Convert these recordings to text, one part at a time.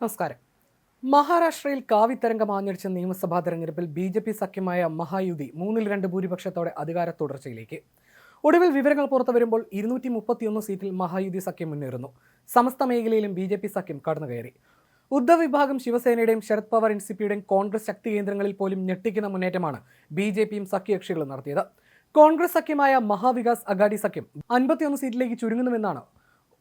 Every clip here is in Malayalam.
നമസ്കാരം. മഹാരാഷ്ട്രയിൽ കാവിത്തരംഗം ആഞ്ഞടിച്ച നിയമസഭാ തെരഞ്ഞെടുപ്പിൽ ബി ജെ പി സഖ്യമായ മഹായുതി മൂന്നിൽ രണ്ട് ഭൂരിപക്ഷത്തോടെ അധികാര തുടർച്ചയിലേക്ക്. ഒടുവിൽ വിവരങ്ങൾ പുറത്തു വരുമ്പോൾ ഇരുന്നൂറ്റി മുപ്പത്തിയൊന്ന് സീറ്റിൽ മഹായുതി സഖ്യം മുന്നേറുന്നു. സമസ്ത മേഖലയിലും ബി ജെ പി സഖ്യം കടന്നുകയറി. ഉദ്ധവ് വിഭാഗം ശിവസേനയുടെയും ശരത് പവാർ എൻ സി പിയുടെയും കോൺഗ്രസ് ശക്തി കേന്ദ്രങ്ങളിൽ പോലും ഞെട്ടിക്കുന്ന മുന്നേറ്റമാണ് ബി ജെ പിയും സഖ്യകക്ഷികളും നടത്തിയത്. കോൺഗ്രസ് സഖ്യമായ മഹാവികാസ് അഗാഡി സഖ്യം അൻപത്തിയൊന്ന് സീറ്റിലേക്ക് ചുരുങ്ങുന്നുവെന്നാണ്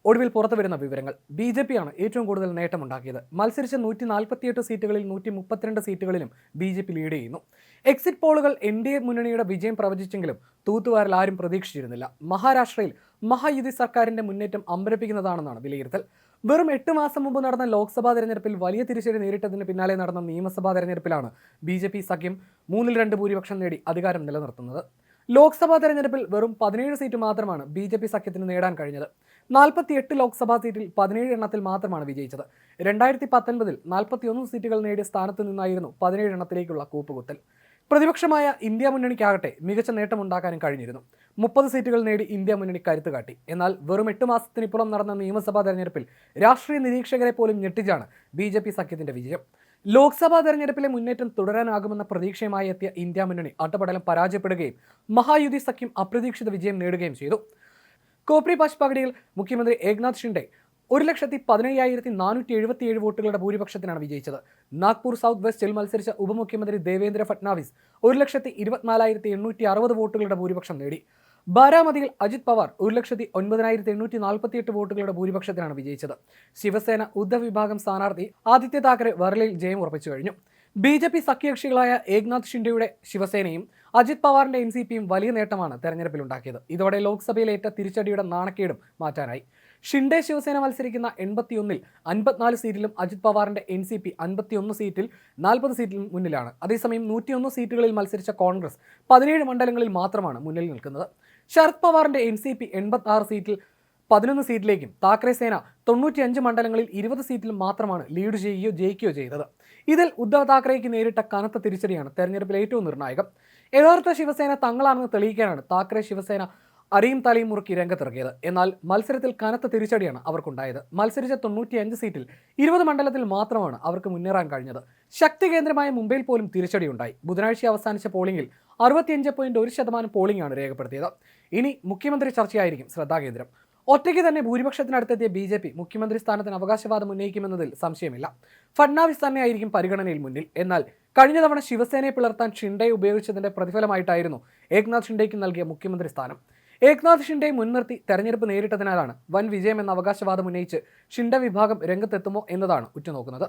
ഒടുവിൽ പുറത്തു വരുന്ന വിവരങ്ങൾ. ബി ജെ പിയാണ് ഏറ്റവും കൂടുതൽ നേട്ടമുണ്ടാക്കിയത്. മത്സരിച്ച നൂറ്റി നാൽപ്പത്തിയെട്ട് സീറ്റുകളിൽ നൂറ്റി മുപ്പത്തിരണ്ട് സീറ്റുകളിലും ബി ജെ പി ലീഡ് ചെയ്യുന്നു. എക്സിറ്റ് പോളുകൾ എൻ ഡി എ മുന്നണിയുടെ വിജയം പ്രവചിച്ചെങ്കിലും തൂത്തുവാരിൽ ആരും പ്രതീക്ഷിച്ചിരുന്നില്ല. മഹാരാഷ്ട്രയിൽ മഹായുതി സർക്കാരിന്റെ മുന്നേറ്റം അമ്പരപ്പിക്കുന്നതാണെന്നാണ് വിലയിരുത്തൽ. വെറും എട്ട് മാസം മുമ്പ് നടന്ന ലോക്സഭാ തെരഞ്ഞെടുപ്പിൽ വലിയ തിരിച്ചടി നേരിട്ടതിന് പിന്നാലെ നടന്ന നിയമസഭാ തെരഞ്ഞെടുപ്പിലാണ് ബി സഖ്യം മൂന്നിൽ രണ്ട് ഭൂരിപക്ഷം നേടി അധികാരം നിലനിർത്തുന്നത്. ലോക്സഭാ തെരഞ്ഞെടുപ്പിൽ വെറും പതിനേഴ് സീറ്റ് മാത്രമാണ് ബി ജെ പി സഖ്യത്തിന് നേടാൻ കഴിഞ്ഞത്. നാൽപ്പത്തി എട്ട് ലോക്സഭാ സീറ്റിൽ പതിനേഴ് എണ്ണത്തിൽ മാത്രമാണ് വിജയിച്ചത്. രണ്ടായിരത്തി പത്തൊൻപതിൽ നാൽപ്പത്തിയൊന്ന് സീറ്റുകൾ നേടിയ സ്ഥാനത്ത് നിന്നായിരുന്നു പതിനേഴ് എണ്ണത്തിലേക്കുള്ള കൂപ്പുകുത്തൽ. പ്രതിപക്ഷമായ ഇന്ത്യ മുന്നണിക്കാകട്ടെ മികച്ച നേട്ടമുണ്ടാക്കാനും കഴിഞ്ഞിരുന്നു. മുപ്പത് സീറ്റുകൾ നേടി ഇന്ത്യ മുന്നണി കരുത്ത് കാട്ടി. എന്നാൽ വെറും എട്ട് മാസത്തിനിപ്പുറം നടന്ന നിയമസഭാ തെരഞ്ഞെടുപ്പിൽ രാഷ്ട്രീയ നിരീക്ഷകരെ പോലും ഞെട്ടിച്ചാണ് ബി സഖ്യത്തിന്റെ വിജയം. ലോക്സഭാ തെരഞ്ഞെടുപ്പിലെ മുന്നേറ്റം തുടരാനാകുമെന്ന പ്രതീക്ഷയുമായി എത്തിയ ഇന്ത്യ മുന്നണി അട്ടപടലം പരാജയപ്പെടുകയും മഹായുതി സഖ്യം അപ്രതീക്ഷിത വിജയം നേടുകയും ചെയ്തു. കോപ്രി പശ് മുഖ്യമന്ത്രി ഏക്നാഥ് ഷിൻഡെ ഒരു ലക്ഷത്തി പതിനയ്യായിരത്തി നാനൂറ്റി എഴുപത്തിയേഴ് വോട്ടുകളുടെ ഭൂരിപക്ഷത്തിനാണ് വിജയിച്ചത്. നാഗ്പൂർ സൗത്ത് വെസ്റ്റിൽ മത്സരിച്ച ഉപമുഖ്യമന്ത്രി ദേവേന്ദ്ര ഫട്നാവിസ് ഒരു ലക്ഷത്തി ഇരുപത്തിനാലായിരത്തി എണ്ണൂറ്റി അറുപത് വോട്ടുകളുടെ ഭൂരിപക്ഷം നേടി. ബാരാമതിയിൽ അജിത് പവാർ ഒരു ലക്ഷത്തി ഒൻപതിനായിരത്തി എണ്ണൂറ്റി നാൽപ്പത്തിയെട്ട് വോട്ടുകളുടെ ഭൂരിപക്ഷത്തിനാണ് വിജയിച്ചത്. ശിവസേന ഉദ്ധവ് വിഭാഗം സ്ഥാനാർത്ഥി ആദിത്യ താക്കറെ വെറലയിൽ ജയം ഉറപ്പിച്ചു കഴിഞ്ഞു. ബി ജെ പി സഖ്യകക്ഷികളായ ഏക്നാഥ് ഷിൻഡെയുടെ ശിവസേനയും അജിത് പവാറിന്റെ എൻ സി പിയും വലിയ നേട്ടമാണ് തെരഞ്ഞെടുപ്പിലുണ്ടാക്കിയത്. ഇതോടെ ലോക്സഭയിലേറ്റ തിരിച്ചടിയുടെ നാണക്കേടും മാറ്റാനായി. ഷിൻഡെ ശിവസേന മത്സരിക്കുന്ന എൺപത്തിയൊന്നിൽ അൻപത്തിനാല് സീറ്റിലും അജിത് പവാറിന്റെ എൻ സി പി അൻപത്തിയൊന്ന് സീറ്റിൽ നാൽപ്പത് സീറ്റിലും മുന്നിലാണ്. അതേസമയം നൂറ്റിയൊന്ന് സീറ്റുകളിൽ മത്സരിച്ച കോൺഗ്രസ് പതിനേഴ് മണ്ഡലങ്ങളിൽ മാത്രമാണ് മുന്നിൽ നിൽക്കുന്നത്. ശരത് പവാറിന്റെ എൻ സി പി എൺപത്തി സീറ്റിൽ പതിനൊന്ന് സീറ്റിലേക്കും താക്കറെ സേന തൊണ്ണൂറ്റിയഞ്ച് മണ്ഡലങ്ങളിൽ ഇരുപത് സീറ്റിൽ മാത്രമാണ് ലീഡ് ചെയ്യുകയോ ജയിക്കുകയോ ചെയ്തത്. ഇതിൽ ഉദ്ധവ് താക്കറേക്ക് നേരിട്ട കനത്ത തിരിച്ചടിയാണ് തെരഞ്ഞെടുപ്പിൽ ഏറ്റവും നിർണായകം. യഥാർത്ഥ ശിവസേന തങ്ങളാണെന്ന് തെളിയിക്കാനാണ് താക്കറെ ശിവസേന അരിയും തലയും മുറുക്കി രംഗത്തിറങ്ങിയത്. എന്നാൽ മത്സരത്തിൽ കനത്ത തിരിച്ചടിയാണ് അവർക്കുണ്ടായത്. മത്സരിച്ച തൊണ്ണൂറ്റിയഞ്ച് സീറ്റിൽ ഇരുപത് മണ്ഡലത്തിൽ മാത്രമാണ് അവർക്ക് മുന്നേറാൻ കഴിഞ്ഞത്. ശക്തി കേന്ദ്രമായ മുംബൈയിൽ പോലും തിരിച്ചടിയുണ്ടായി. ബുധനാഴ്ച അവസാനിച്ച പോളിംഗിൽ അറുപത്തിയഞ്ച് പോയിന്റ് ഒരു ശതമാനം പോളിംഗ് ആണ് രേഖപ്പെടുത്തിയത്. ഇനി മുഖ്യമന്ത്രി ചർച്ചയായിരിക്കും ശ്രദ്ധാകേന്ദ്രം ഒറ്റയ്ക്ക് തന്നെ ഭൂരിപക്ഷത്തിനടുത്തെത്തിയ ബി ജെ പി മുഖ്യമന്ത്രി സ്ഥാനത്തിന് അവകാശവാദം ഉന്നയിക്കുമെന്നതിൽ സംശയമില്ല. ഫഡ്നാവിസ് തന്നെയായിരിക്കും പരിഗണനയിൽ മുന്നിൽ. എന്നാൽ കഴിഞ്ഞ തവണ ശിവസേനയെ പിളർത്താൻ ഷിൻഡെ ഉപയോഗിച്ചതിന്റെ പ്രതിഫലമായിട്ടായിരുന്നു ഏക്നാഥ് ഷിൻഡേക്ക് നൽകിയ മുഖ്യമന്ത്രി സ്ഥാനം. ഏക്നാഥ് ഷിൻഡെ മുൻനിർത്തി തെരഞ്ഞെടുപ്പ് നേരിട്ടതിനാലാണ് വൻ വിജയം എന്ന അവകാശവാദം ഉന്നയിച്ച് ഷിൻഡ വിഭാഗം രംഗത്തെത്തുമോ എന്നതാണ് ഉറ്റുനോക്കുന്നത്.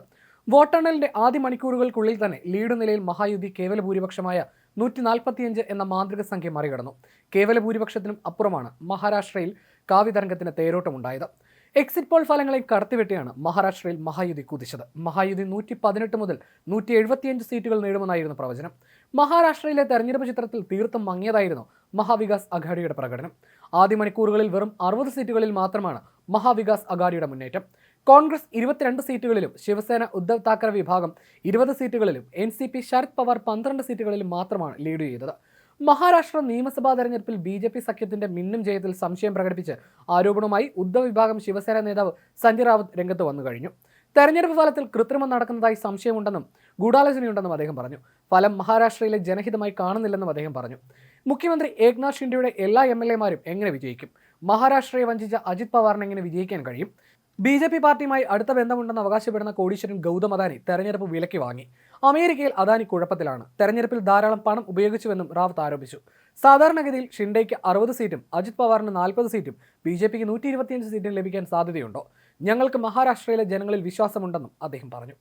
വോട്ടെണ്ണലിന്റെ ആദ്യ മണിക്കൂറുകൾക്കുള്ളിൽ തന്നെ ലീഡ് നിലയിൽ മഹായുദ്ധി കേവല ഭൂരിപക്ഷമായ നൂറ്റി നാൽപ്പത്തിയഞ്ച് എന്ന മാന്ത്രിക സംഖ്യ മറികടന്നു. കേവല ഭൂരിപക്ഷത്തിനും അപ്പുറമാണ് മഹാരാഷ്ട്രയിൽ കാവ്യതരംഗത്തിന് തേരോട്ടമുണ്ടായത്. എക്സിറ്റ് പോൾ ഫലങ്ങളെ കടത്തിവെട്ടിയാണ് മഹാരാഷ്ട്രയിൽ മഹായുതി കുതിച്ചത്. മഹായുതി നൂറ്റി പതിനെട്ട് മുതൽ നൂറ്റി എഴുപത്തിയഞ്ച് സീറ്റുകൾ നേടുമെന്നായിരുന്നു പ്രവചനം. മഹാരാഷ്ട്രയിലെ തെരഞ്ഞെടുപ്പ് ചിത്രത്തിൽ തീർത്തും മങ്ങിയതായിരുന്നു മഹാവികാസ് അഘാഡിയുടെ പ്രകടനം. ആദ്യ മണിക്കൂറുകളിൽ വെറും അറുപത് സീറ്റുകളിൽ മാത്രമാണ് മഹാവികാസ് അഘാഡിയുടെ മുന്നേറ്റം. കോൺഗ്രസ് ഇരുപത്തിരണ്ട് സീറ്റുകളിലും ശിവസേന ഉദ്ധവ് താക്കറെ വിഭാഗം ഇരുപത് സീറ്റുകളിലും N C P Sharad Pawar പന്ത്രണ്ട് സീറ്റുകളിലും മാത്രമാണ് ലീഡ് ചെയ്തത്. മഹാരാഷ്ട്ര നിയമസഭാ തെരഞ്ഞെടുപ്പിൽ ബി ജെ പി സഖ്യത്തിന്റെ മിന്നും ജയത്തിൽ സംശയം പ്രകടിപ്പിച്ച് ആരോപണവുമായി ഉദ്ധവ് വിഭാഗം ശിവസേന നേതാവ് സഞ്ജയ് റാവത്ത് രംഗത്ത് വന്നു കഴിഞ്ഞു. തെരഞ്ഞെടുപ്പ് ഫലത്തിൽ കൃത്രിമം നടക്കുന്നതായി സംശയമുണ്ടെന്നും ഗൂഢാലോചനയുണ്ടെന്നും അദ്ദേഹം പറഞ്ഞു. ഫലം മഹാരാഷ്ട്രയിലെ ജനഹിതമായി കാണുന്നില്ലെന്നും അദ്ദേഹം പറഞ്ഞു. മുഖ്യമന്ത്രി ഏക്നാഥ് ഷിൻഡെയുടെ എല്ലാ എം എൽ എമാരും എങ്ങനെ വിജയിക്കും? മഹാരാഷ്ട്രയെ വഞ്ചിച്ച അജിത് പവാറിന് എങ്ങനെ വിജയിക്കാൻ കഴിയും? ബി ജെ പി പാർട്ടിയുമായി അടുത്ത ബന്ധമുണ്ടെന്ന് അവകാശപ്പെടുന്ന കോടീശ്വരൻ ഗൗതം അദാനി തെരഞ്ഞെടുപ്പ് വിലക്കി വാങ്ങി. അമേരിക്കയിൽ അദാനി കുഴപ്പത്തിലാണ്. തെരഞ്ഞെടുപ്പിൽ ധാരാളം പണം ഉപയോഗിച്ചുവെന്നും റാവത്ത് ആരോപിച്ചു. സാധാരണഗതിയിൽ ഷിൻഡേക്ക് അറുപത് സീറ്റും അജിത് പവാറിന് നാൽപ്പത് സീറ്റും ബി ജെ പിക്ക് നൂറ്റി ഇരുപത്തിയഞ്ച് സീറ്റും ലഭിക്കാൻ സാധ്യതയുണ്ടോ? ഞങ്ങൾക്ക് മഹാരാഷ്ട്രയിലെ ജനങ്ങളിൽ വിശ്വാസമുണ്ടെന്നും അദ്ദേഹം പറഞ്ഞു.